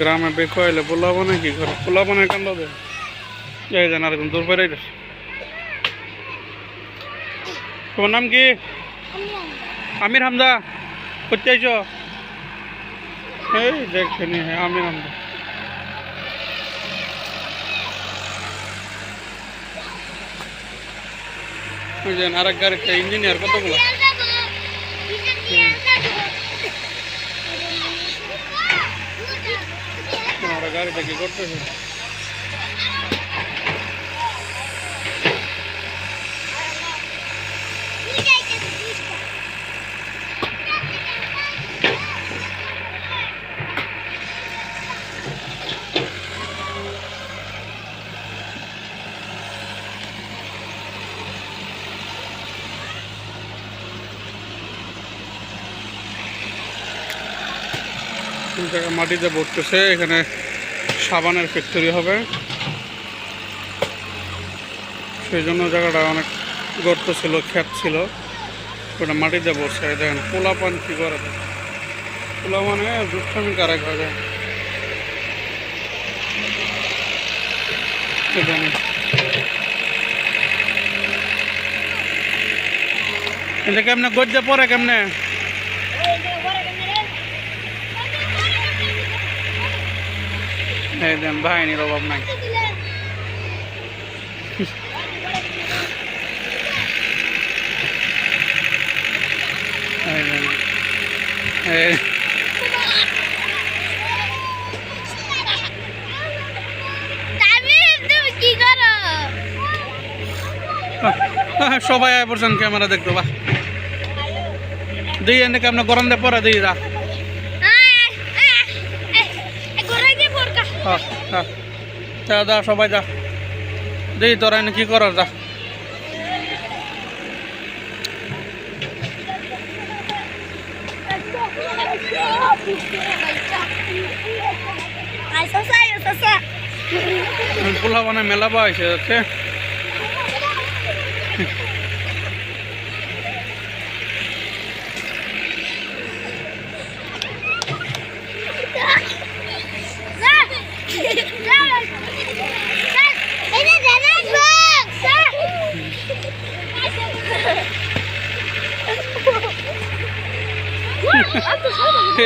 গ্রামে বেকো এলে পোলা বানায় কি করে পোলা বানায় কান্দ দে এই দেন আর দূর পেরে তোমার নাম কি? আমির হামদা করতে আইছো? এই দেখছেনি হ্যাঁ আমির হামদা যে আরেক গাড়িতে ইঞ্জিনিয়ার কতগুলো? আর গাড়িতে কি করতেছে তিন জায়গা মাটিতে ভরতেছে এখানে সাবানের ফ্যাক্টরি হবে। সেই জন্য জায়গাটা অনেক গর্ত ছিল ক্ষেত ছিল। ওটা মাটিতে এই দেখেন পোলা পান কি করে? পোলা মানে দুষ্টামি কারে খাওয়া যায় এটা কেমনে গজ্জে পরে কেমনে? এই দেন বাহিনীর অভাব নাই সবাই আয় পড়ছেন ক্যামেরা দেখতো বা দিই এনে কেমন গরম দে পরে দিই যা যা যা। সবাই যা। দেই তোরা এনে কি করার যা। পোলা মানে মেলা বা হয়েছে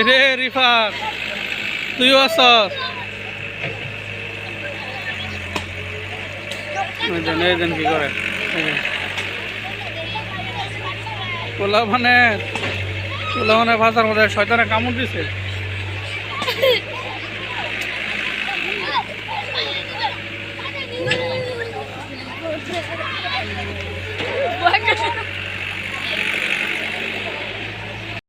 রে রিফাত তুইও আসস কি করে। পোলা মানে পোলা মানে ভাষার মধ্যে শয়তানে কামড় দিছে.